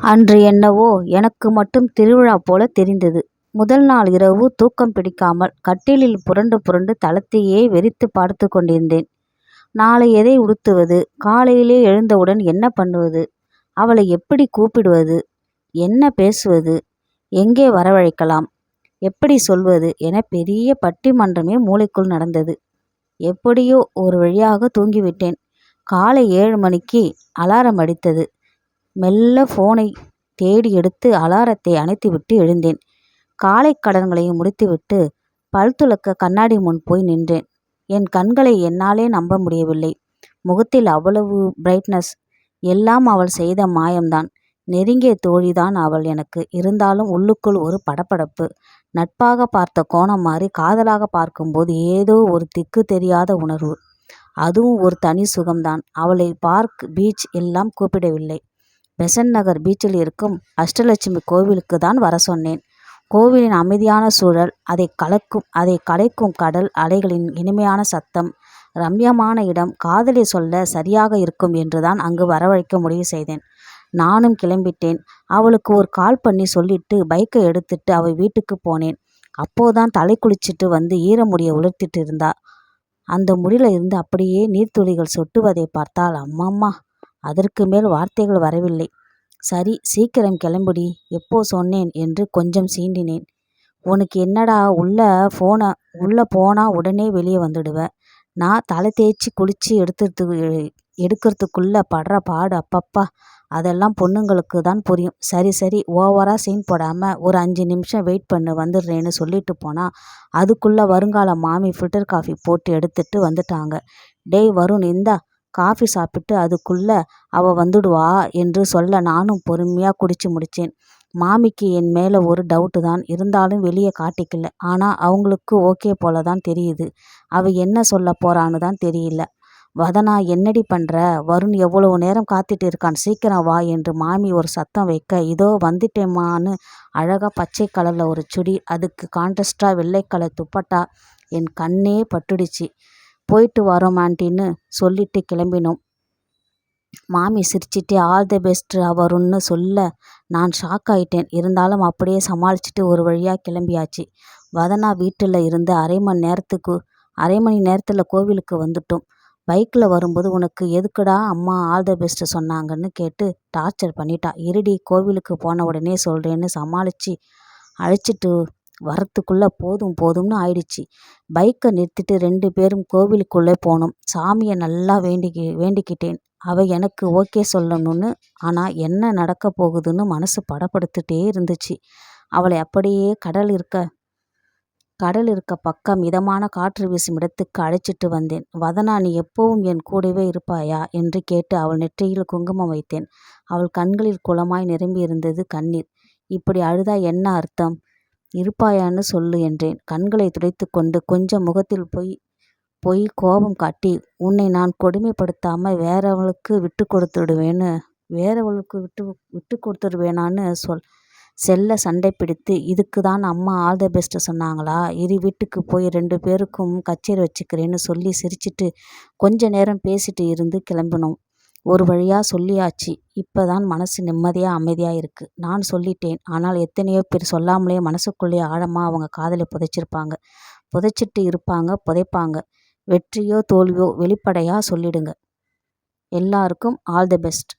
அன்று என்னவோ எனக்கு மட்டும் திருவிழா போல தெரிந்தது. முதல் நாள் இரவு தூக்கம் பிடிக்காமல் கட்டிலில் புரண்டு புரண்டு தளத்தையே வெறித்துப் பார்த்துக் கொண்டிருந்தேன். நாளை எதை உடுத்துவது? காலையிலே எழுந்தவுடன் என்ன பண்ணுவது? அவளை எப்படிக் கூப்பிடுவது? என்ன பேசுவது? எங்கே வரவழைக்கலாம்? எப்படிச் சொல்வது? எனப் பெரிய பட்டிமன்றமே மூளைக்குள் நடந்தது. எப்படியோ ஒரு வழியாகத் தூங்கிவிட்டேன். காலை ஏழு மணிக்கு அலாரம் அடித்தது. மெல்ல ஃபோனை தேடி எடுத்து அலாரத்தை அணைத்துவிட்டு எழுந்தேன். காலை கடன்களையும் முடித்துவிட்டு பல் துலக்க கண்ணாடி முன் போய் நின்றேன். என் கண்களை என்னாலே நம்ப முடியவில்லை. முகத்தில் அவ்வளவு பிரைட்னஸ். எல்லாம் அவள் செய்த மாயம்தான். நெருங்கிய தோழிதான் அவள் எனக்கு. இருந்தாலும் உள்ளுக்குள் ஒரு படப்படப்பு நட்பாக பார்த்த கோணம் மாறி காதலாகப் பார்க்கும்போது ஏதோ ஒரு திக்கு தெரியாத உணர்வு. அதுவும் ஒரு தனி சுகம்தான். அவளை பார்க், பீச் எல்லாம் கூப்பிடவில்லை. பெசன்ட் நகர் பீச்சில் இருக்கும் அஷ்டலட்சுமி கோவிலுக்கு தான் வர சொன்னேன். கோவிலின் அமைதியான சூழல், அதை கலக்கும் அதை கலைக்கும் கடல் அலைகளின் இனிமையான சத்தம், ரம்யமான இடம் காதலை சொல்ல சரியாக இருக்கும் என்றுதான் அங்கு வரவழைக்க முடிவு செய்தேன். நானும் கிளம்பிட்டேன். அவளுக்கு ஒரு கால் பண்ணி சொல்லிட்டு பைக்கை எடுத்துட்டு அவள் வீட்டுக்கு போனேன். அப்போதான் தலை குளிச்சிட்டு வந்து ஈரமுடியை உலர்த்திட்டு இருந்தா. அந்த முடியில இருந்து அப்படியே நீர்த்துளிகள் சொட்டுவதை பார்த்தால் அம்மம்மா. அதற்கு மேல் வார்த்தைகள் வரவில்லை. சரி சீக்கிரம் கிளம்புடி. எப்போ சொன்னேன் என்று கொஞ்சம் சீண்டினேன். உனக்கு என்னடா உள்ள போனா உடனே வெளியே வந்துடுவ. நான் தலை தேய்ச்சி குளிச்சு எடுக்கிறதுக்குள்ளே படுற பாடு அப்பப்பா. அதெல்லாம் பொண்ணுங்களுக்கு தான் புரியும். சரி சரி ஓவராக சீன் போடாமல் ஒரு அஞ்சு நிமிஷம் வெயிட் பண்ணு வந்துடுறேன்னு சொல்லிட்டு போனால் அதுக்குள்ளே வருங்கால மாமி ஃபில்டர் காஃபி போட்டு எடுத்துட்டு வந்துட்டாங்க. டேய் வருண் இந்தா காஃபி சாப்பிட்டு அதுக்குள்ளே அவள் வந்துடுவா என்று சொல்ல நானும் பொறுமையாக குடிச்சு முடித்தேன் மாமிக்கு என் மேலே ஒரு டவுட்டு தான் இருந்தாலும் வெளியே காட்டிக்கல. ஆனால் அவங்களுக்கு ஓகே போல தான் தெரியுது. அவள் என்ன சொல்ல போகிறான்னு தான் தெரியல. வதனா என்னடி பண்ணுற வருண் எவ்வளவு நேரம் காத்துட்டு இருக்கான். சீக்கிரம் வா என்று மாமி ஒரு சத்தம் வைக்க இதோ வந்துட்டேம்மான்னு அழகாக பச்சை கலரில் ஒரு சுடி, அதுக்கு கான்ட்ரஸ்டாக வெள்ளை கலர் துப்பட்டா என் கண்ணே பட்டுடுச்சு. போயிட்டு வரோம் ஆண்டின்னு சொல்லிட்டு கிளம்பினோம். மாமி சிரிச்சுட்டே ஆல் தி பெஸ்ட் அவருன்னு சொல்ல நான் ஷாக் ஆயிட்டேன் இருந்தாலும் அப்படியே சமாளிச்சுட்டு ஒரு வழியாக கிளம்பியாச்சு. வதனா வீட்டில் இருந்து அரை மணி நேரத்துக்கு அரை மணி நேரத்தில் கோவிலுக்கு வந்துட்டோம். பைக்கில் வரும்போது உனக்கு எதுக்குடா அம்மா ஆல் த பெஸ்ட் சொன்னாங்கன்னு கேட்டு டார்ச்சர் பண்ணிட்டா. இருடி கோவிலுக்கு போன உடனே சொல்கிறேன்னு சமாளித்து அழைச்சிட்டு வரத்துக்குள்ளே போதும் போதும்னு ஆயிடுச்சு. பைக்கை நிறுத்திட்டு ரெண்டு பேரும் கோவிலுக்குள்ளே போனோம். சாமியை நல்லா வேண்டிக்கி வேண்டிக்கிட்டேன். அவள் எனக்கு ஓகே சொல்லணும்னு. ஆனால் என்ன நடக்கப் போகுதுன்னு மனசு படப்படுத்துகிட்டே இருந்துச்சு. அவளை அப்படியே கடல் இருக்க கடல் இருக்க பக்கம் மிதமான காற்று வீசும் இடத்துக்கு அழைச்சிட்டு வந்தேன். வதனா நீ எப்பவும் என் கூடவே இருப்பாயா? என்று கேட்டு அவள் நெற்றியில் குங்குமம் வைத்தேன். அவள் கண்களில் குளமாய் நிரம்பி இருந்தது கண்ணீர். இப்படி அழுதா என்ன அர்த்தம்? இருப்பாயான்னு சொல்லு என்றேன் கண்களைத் துடைத்துக்கொண்டு. கொஞ்சம் முகத்தில் பொய் கோபம் காட்டி உன்னை நான் கொடுமைப்படுத்தாம வேறவளுக்கு விட்டுக் கொடுத்துடுவேனான்னு செல்ல சண்டை பிடித்து இதுக்குத்தான் அம்மா ஆல் த பெஸ்ட் சொன்னாங்களா? இரு வீட்டுக்குப் போய் ரெண்டு பேருக்கும் கச்சேரி வச்சுக்கிறேன்னு சொல்லி சிரிச்சுட்டு கொஞ்ச நேரம் பேசிட்டு இருந்து கிளம்பினோம். ஒரு வழியாக சொல்லியாச்சு. இப்போ தான் மனசு நிம்மதியாக அமைதியாக இருக்குது நான் சொல்லிட்டேன். ஆனால் எத்தனையோ பேர் சொல்லாமலே மனசுக்குள்ளே ஆழமாக அவங்க காதலை புதைச்சிருப்பாங்க. புதைச்சிட்டு இருப்பாங்க புதைப்பாங்க. வெற்றியோ தோல்வியோ வெளிப்படையாக சொல்லிடுங்க. எல்லாருக்கும் ஆல் தி பெஸ்ட்.